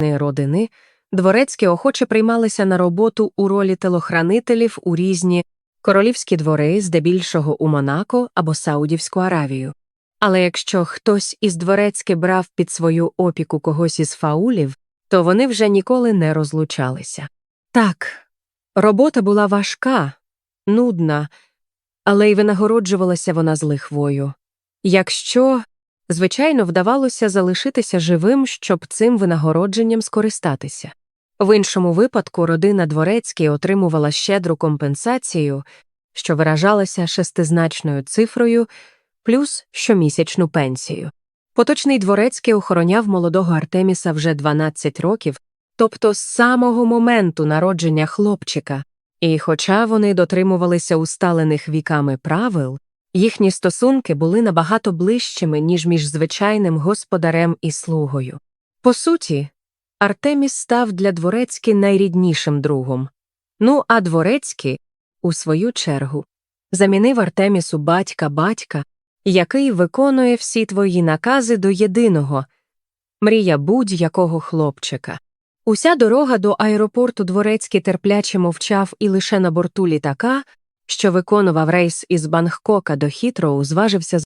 родини, дворецькі охоче приймалися на роботу у ролі телохранителів у різні королівські двори, здебільшого у Монако або Саудівську Аравію. Але якщо хтось із дворецьки брав під свою опіку когось із фаулів, то вони вже ніколи не розлучалися. Так, робота була важка, нудна, але й винагороджувалася вона з лихвою. Якщо, звичайно, вдавалося залишитися живим, щоб цим винагородженням скористатися. В іншому випадку родина Дворецький отримувала щедру компенсацію, що виражалася шестизначною цифрою, плюс щомісячну пенсію. Поточний Дворецький охороняв молодого Артеміса вже 12 років, тобто з самого моменту народження хлопчика, і хоча вони дотримувалися усталених віками правил, їхні стосунки були набагато ближчими, ніж між звичайним господарем і слугою. По суті, Артеміс став для Дворецьки найріднішим другом. Ну, а Дворецький, у свою чергу, замінив Артемісу батька батька, який виконує всі твої накази до єдиного мрія будь-якого хлопчика. Уся дорога до аеропорту Дворецький терпляче мовчав і лише на борту літака, що виконував рейс із Бангкока до Хітроу, зважився